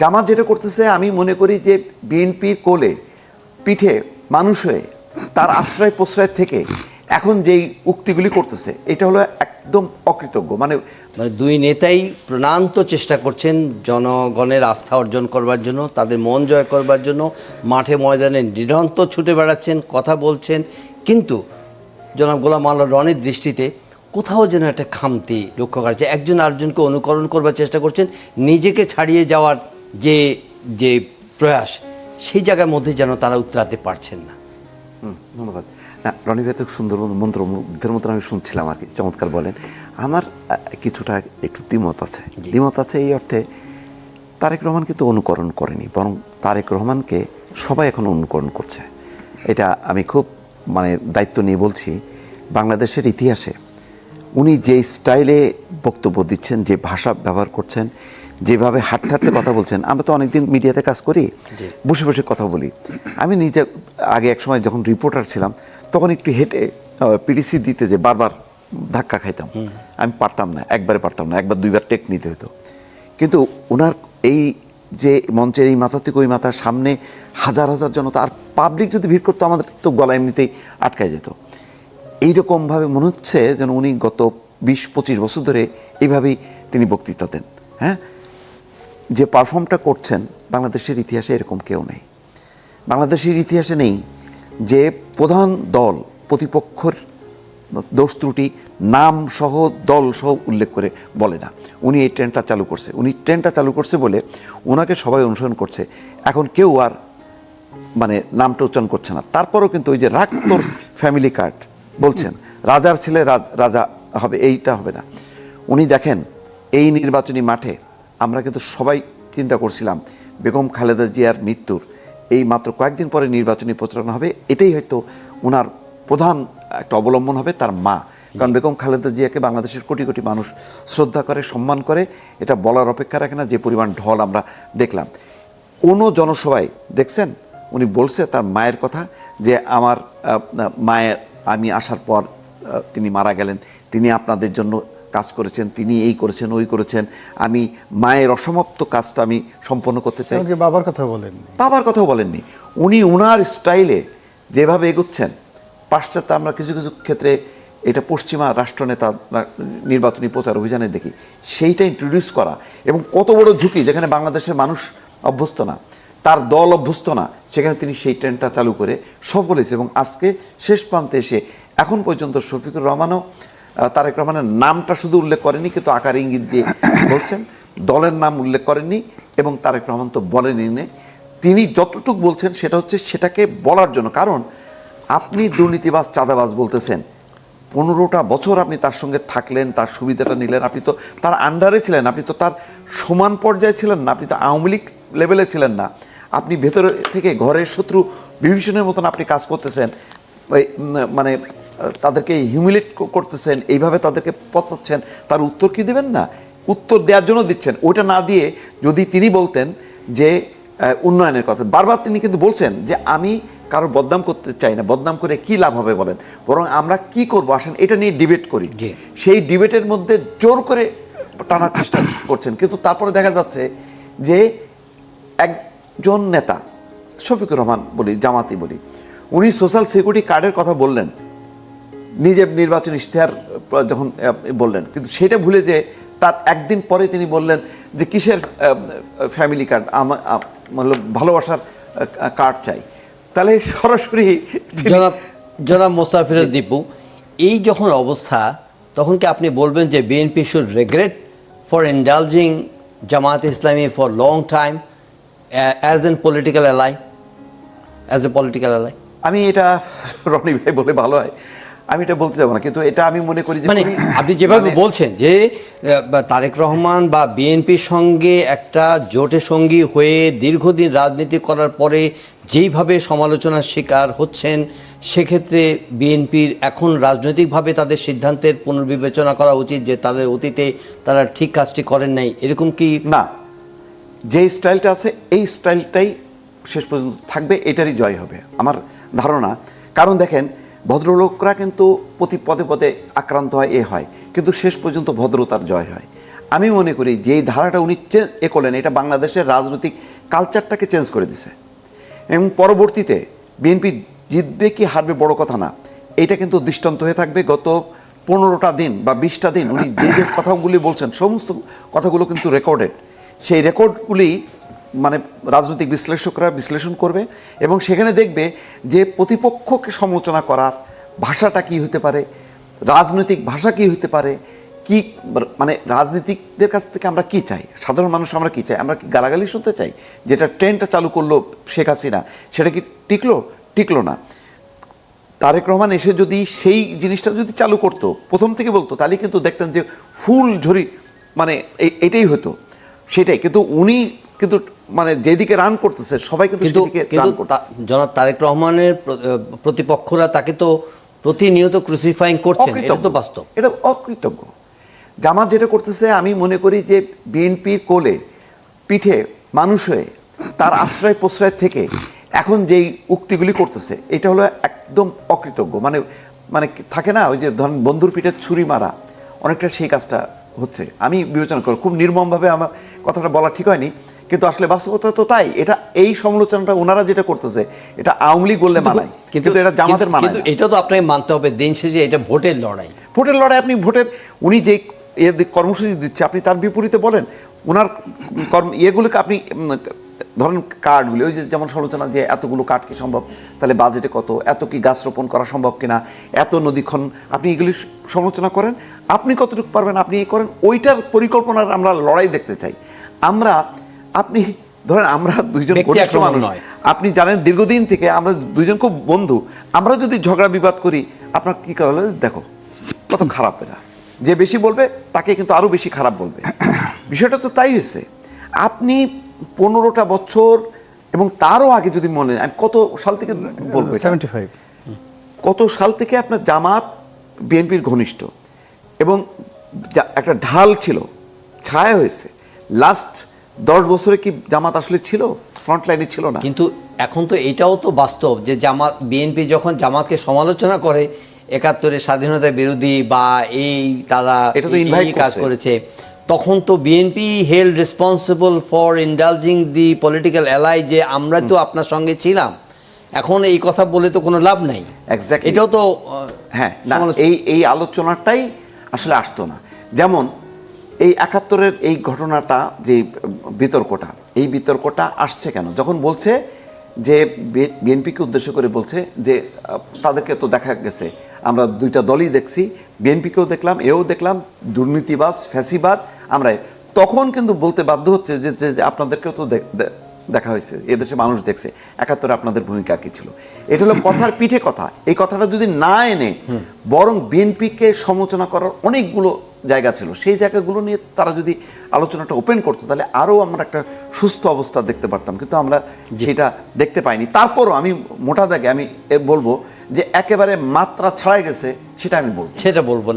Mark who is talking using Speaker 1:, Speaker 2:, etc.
Speaker 1: জামাত যেটা করতেছে, আমি মনে করি যে বিএনপির কোলে পিঠে মানুষ হয়ে তার আশ্রয় প্রশ্রয় থেকে এখন যেই উক্তিগুলি করতেছে, এটা হলো একদম অকৃতজ্ঞ। মানে
Speaker 2: মানে দুই নেতাই প্রাণান্ত চেষ্টা করছেন জনগণের আস্থা অর্জন করবার জন্য, তাদের মন জয় করবার জন্য, মাঠে ময়দানে নিরন্তর ছুটে বেড়াচ্ছেন, কথা বলছেন। কিন্তু জনাব গোলাম আল্লাহ রনির দৃষ্টিতে কোথাও যেন একটা খামতি লক্ষ্য করা একজন আরেকজনকে অনুকরণ করবার চেষ্টা করছেন, নিজেকে ছাড়িয়ে যাওয়ার যে যে প্রয়াস সেই জায়গার মধ্যে যেন তারা উতরাতে পারছেন না।
Speaker 1: ধন্যবাদ। না রনি ভাই তো সুন্দর মন্ত্র মুগ্ধের মতন আমি শুনছিলাম আর কি চমৎকার বলেন। আমার কিছুটা একটু দ্বিমত আছে। দ্বিমত আছে এই অর্থে তারেক রহমান কিন্তু অনুকরণ করেনি বরং তারেক রহমানকে সবাই এখন অনুকরণ করছে। এটা আমি খুব মানে দায়িত্ব নিয়ে বলছি বাংলাদেশের ইতিহাসে উনি যে স্টাইলে বক্তব্য দিচ্ছেন যে ভাষা ব্যবহার করছেন যেভাবে হাঁটতে হাঁটতে কথা বলছেন আমরা তো অনেকদিন মিডিয়াতে কাজ করি বসে বসে কথা বলি। আমি নিজে আগে এক সময় যখন রিপোর্টার ছিলাম তখন একটু হেঁটে পিডিসি দিতে যে বারবার ধাক্কা খাইতাম। আমি পারতাম না একবারে পারতাম না একবার দুইবার টেক নিতে হতো কিন্তু ওনার এই যে মঞ্চের এই মাথা থেকে ওই মাথার সামনে হাজার হাজার জনতা আর পাবলিক যদি ভিড় করতো আমাদের তো গলা এমনিতেই আটকায় যেত। এইরকমভাবে মনে হচ্ছে যেন উনি গত বিশ পঁচিশ বছর ধরে এইভাবেই তিনি বক্তৃতা দেন হ্যাঁ? যে পারফর্মটা করছেন, বাংলাদেশের ইতিহাসে এরকম কেউ নেই। বাংলাদেশের ইতিহাসে নেই যে প্রধান দল প্রতিপক্ষর দোষ ত্রুটি, নাম সহ, দল সহ উল্লেখ করে বলে না। উনি এই ট্রেনটা চালু করছে। উনি ট্রেনটা চালু করছে বলে ওনাকে সবাই অনুসরণ করছে। এখন কেউ আর মানে নামটা উচ্চারণ করছে না। তারপরেও কিন্তু ওই যে রাক্তর ফ্যামিলি কার্ড বলছেন, রাজার ছেলে রাজা হবে, এইটা হবে না। উনি দেখেন, এই নির্বাচনী মাঠে আমরা কিন্তু সবাই চিন্তা করছিলাম, বেগম খালেদা জিয়ার মৃত্যুর। এই মাত্র কয়েকদিন পরে নির্বাচনী প্রচারণা হবে, এটাই হয়তো ওনার প্রধান একটা অবলম্বন হবে তার মা। কারণ বেগম খালেদা জিয়াকে বাংলাদেশের কোটি কোটি মানুষ শ্রদ্ধা করে, সম্মান করে, এটা বলার অপেক্ষা রাখে না, যে পরিমাণ ঢল আমরা দেখলাম। কোনো জনসভায়, দেখছেন? উনি বলছে তার মায়ের কথা, যে আমার মায়ের, আমি আসার পর তিনি মারা গেলেন, তিনি আপনাদের জন্য কাজ করেছেন তিনি এই করেছেন ওই করেছেন। আমি মায়ের অসমাপ্ত কাজটা আমি সম্পন্ন করতে চাই।
Speaker 3: বাবার কথা বলেন
Speaker 1: বাবার কথাও বলেননি। উনি উনার স্টাইলে যেভাবে এগোচ্ছেন পাশ্চাত্যে আমরা কিছু কিছু ক্ষেত্রে এটা পশ্চিমা রাষ্ট্রনেতা নির্বাচনী প্রচার অভিযানে দেখি সেইটা ইন্ট্রোডিউস করা এবং কত বড় ঝুঁকি যেখানে বাংলাদেশের মানুষ অভ্যস্ত না তার দল অভ্যস্ত না সেখানে তিনি সেই ট্রেনটা চালু করে সফল হয়েছে এবং আজকে শেষ প্রান্তে এসে এখন পর্যন্ত শফিকুর রহমানও তারেক রহমানের নামটা শুধু উল্লেখ করেনি, কিন্তু আকার ইঙ্গিত দিয়ে বলছেন। দলের নাম উল্লেখ করেননি এবং তারেক রহমান তো বলেনি। তিনি যতটুকু বলছেন সেটা হচ্ছে সেটাকে বলার জন্য। কারণ আপনি দুর্নীতিবাজ, চাঁদাবাজ বলতেছেন। পনেরোটা বছর আপনি তার সঙ্গে থাকলেন, তার সুবিধাটা নিলেন। আপনি তো তার আন্ডারে ছিলেন, আপনি তো তার সমান পর্যায়ে ছিলেন না, আপনি তো আওয়ামী লীগ লেভেলে ছিলেন না। আপনি ভেতরে থেকে ঘরের শত্রু বিভীষণের মতন আপনি কাজ করতেছেন। মানে তাদেরকে হিউমিলেট করতেছেন এইভাবে তাদেরকে পচাচ্ছেন তার উত্তর কি দেবেন না? উত্তর দেওয়ার জন্য দিচ্ছেন। ওইটা না দিয়ে যদি তিনি বলতেন যে উন্নয়নের কথা। বারবার তিনি কিন্তু বলছেন যে আমি কারও বদনাম করতে চাই না। বদনাম করে কি লাভ হবে বলেন? বরং আমরা কি করব? আসেন এটা নিয়ে ডিবেট করি। সেই ডিবেটের মধ্যে জোর করে টানার চেষ্টা করছেন। কিন্তু তারপরে দেখা যাচ্ছে যে একজন নেতা শফিকুর রহমান বলি জামাতি বলি উনি সোশ্যাল সিকিউরিটি কার্ডের কথা বললেন। নিজে নির্বাচন ইশতেহার যখন বললেন। কিন্তু সেটা ভুলে যে তার একদিন পরে তিনি বললেন যে কিসের ফ্যামিলি কার্ড আমার ভালোবাসার কার্ড চাই। তাহলে সরাসরি
Speaker 2: জনাব জনাব মোস্তাফিরুজ দীপু এই যখন অবস্থা তখন কি আপনি বলবেন যে BNP should regret for indulging Jamaat Islami for long time as an political ally as a political ally
Speaker 1: আমি এটা রনি ভাই বলে ভালো হয়। আমি এটা বলতে যাব না কিন্তু এটা আমি মনে করি যে
Speaker 2: মানে আপনি যেভাবে
Speaker 1: মানে-
Speaker 2: বলছেন যে তারেক রহমান বা বিএনপির সঙ্গে একটা জোটের সঙ্গী হয়ে দীর্ঘদিন রাজনীতি করার পরে যেইভাবে সমালোচনার শিকার হচ্ছেন সেক্ষেত্রে বিএনপির এখন রাজনৈতিকভাবে তাদের সিদ্ধান্তের পুনর্বিবেচনা করা উচিত যে তাদের অতীতে তারা ঠিক কাজটি করেন নাই। এরকম কি?
Speaker 1: না যে স্টাইলটা আছে এই স্টাইলটাই শেষ পর্যন্ত থাকবে এটারই জয় হবে। আমার ধারণা। কারণ দেখেন ভদ্রলোকরা কিন্তু প্রতি পদে পদে আক্রান্ত হয়, এ হয়। কিন্তু শেষ পর্যন্ত ভদ্রতার জয় হয়। আমি মনে করি যে ধারাটা উনি এ করলেন, এটা বাংলাদেশের রাজনৈতিক কালচারটাকে চেঞ্জ করে দিছে। এবং পরবর্তীতে বিএনপি জিতবে কি হারবে বড় কথা না, এটা কিন্তু দৃষ্টান্ত হয়ে থাকবে গত পনেরোটা দিন বা বিশটা দিন। উনি যে যে কথাগুলি বলছেন, সমস্ত কথাগুলো কিন্তু রেকর্ডেড সেই রেকর্ডগুলি মানে রাজনৈতিক বিশ্লেষকরা বিশ্লেষণ করবে এবং সেখানে দেখবে যে প্রতিপক্ষকে সমালোচনা করার ভাষাটা কি হতে পারে, রাজনৈতিক ভাষা কি হতে পারে, কি মানে রাজনীতিকদের কাছ থেকে আমরা কি চাই, সাধারণ মানুষ আমরা কি চাই, আমরা কি গালাগালি শুনতে চাই, যেটা ট্রেনটা চালু করল শেখ হাসিনা, সেটা কি টিকলো? টিকলো না। তারেক রহমান এসে যদি সেই জিনিসটা যদি চালু করতো, প্রথম থেকে বলতো, তাহলে কিন্তু দেখতেন যে ফুল ঝরি মানে এটাই হতো, সেটাই। কিন্তু উনি কিন্তু মানে যেদিকে রান করতেছে সবাই কিন্তু
Speaker 2: জনাব তারেক রহমানের প্রতিপক্ষরা তাকে তো প্রতিনিয়ত ক্রুসিফাইং করছেন এটা তো। বাস্তব।
Speaker 1: এটা অকৃতজ্ঞ। জামাত যেটা করতেছে আমি মনে করি যে বিএনপির কোলে পিঠে মানুষ হয়ে তার আশ্রয় প্রশ্রয় থেকে এখন যেই উক্তিগুলি করতেছে এটা হলো একদম অকৃতজ্ঞ। মানে মানে থাকে না ওই যে ধরেন বন্ধুর পিঠে ছুরি মারা অনেকটা সেই কাজটা হচ্ছে। আমি বিবেচনা করি খুব নির্মমভাবে আমার কথাটা বলা ঠিক হয়নি। কিন্তু আসলে বাস্তবতা তো তাই। এটা এই সমালোচনাটা ওনারা যেটা করতেছে এটা আওয়ামী লীগ বললে মানায় কিন্তু এটা জামাতের মানায়
Speaker 2: কিন্তু এটা তো আপনাকে মানতে হবে দিন শেষে এটা ভোটের লড়াই।
Speaker 1: ভোটের লড়াই আপনি ভোটের উনি যে কর্মসূচি দিচ্ছে আপনি তার বিপরীতে বলেন ওনার কর্ম ইয়েগুলোকে আপনি ধরেন কার্ডগুলি ওই যে যেমন সমালোচনা যে এতগুলো কার্ড কি সম্ভব? তাহলে বাজেটে কত? এত কি গাছ রোপণ করা সম্ভব কিনা? এত নদীক্ষণ আপনি এগুলি সমালোচনা করেন আপনি কতটুকু পারবেন আপনি এই করেন ওইটার পরিকল্পনার আমরা লড়াই দেখতে চাই। আমরা আপনি ধরেন আমরা দুইজন ঘনিষ্ঠ মানুষ।
Speaker 2: নয়।
Speaker 1: আপনি জানেন দীর্ঘদিন থেকে আমরা দুইজন খুব বন্ধু। আমরা যদি ঝগড়া বিবাদ করি আপনার কি করা দেখো কত খারাপ এরা যে বেশি বলবে তাকে কিন্তু আরও বেশি খারাপ বলবে। বিষয়টা তো তাই হয়েছে। আপনি পনেরোটা বছর এবং তারও আগে যদি মনে নেন, আমি কত সাল থেকে বলব
Speaker 3: সেভেন্টি ফাইভ
Speaker 1: কত সাল থেকে আপনার জামাত বিএনপির ঘনিষ্ঠ? এবং একটা ঢাল ছিল ছায়া হয়েছে। লাস্ট দশ বছরে কি জামাত আসলে ছিল? ফ্রন্ট লাইনে ছিল না।
Speaker 2: কিন্তু এখন তো এটাও তো বাস্তব যে জামাত বিএনপি যখন জামাতকে সমালোচনা করে একাত্তরের স্বাধীনতা বিরোধী বা এই তারা
Speaker 1: এটা তো
Speaker 2: এই কাজ
Speaker 1: করেছে।
Speaker 2: তখন তো BNP held responsible for indulging the political ally যে আমরা তো আপনার সঙ্গে ছিলাম। এখন এই কথা বলে তো কোনো লাভ নাই. এটাও তো
Speaker 1: হ্যাঁ এই এই আলোচনাটাই আসলে আসতো না। যেমন এই একাত্তরের এই ঘটনাটা যে বিতর্কটা এই বিতর্কটা আসছে কেন? যখন বলছে যে বিএনপিকে উদ্দেশ্য করে বলছে যে তাদেরকে তো দেখা গেছে আমরা দুইটা দলই দেখছি বিএনপিকেও দেখলাম এও দেখলাম দুর্নীতিবাজ ফ্যাসিবাদ আমরা তখন কিন্তু বলতে বাধ্য হচ্ছে যে যে আপনাদেরকেও তো দেখা হয়েছে এদেশে মানুষ দেখছে একাত্তরে আপনাদের ভূমিকা কী ছিল? এটা হলো কথার পিঠে কথা। এই কথাটা যদি না এনে বরং বিএনপিকে সমালোচনা করার অনেকগুলো জায়গা ছিল। সেই জায়গাগুলো নিয়ে তারা যদি আলোচনাটা ওপেন করতো তাহলে আরও আমরা একটা সুস্থ অবস্থা দেখতে পারতাম। কিন্তু আমরা যেটা দেখতে পাইনি। তারপরও আমি মোটা দাগে আমি বলব যে একেবারে মাত্রা ছাড়াই গেছে সেটা আমি বলব
Speaker 2: সেটা বলব।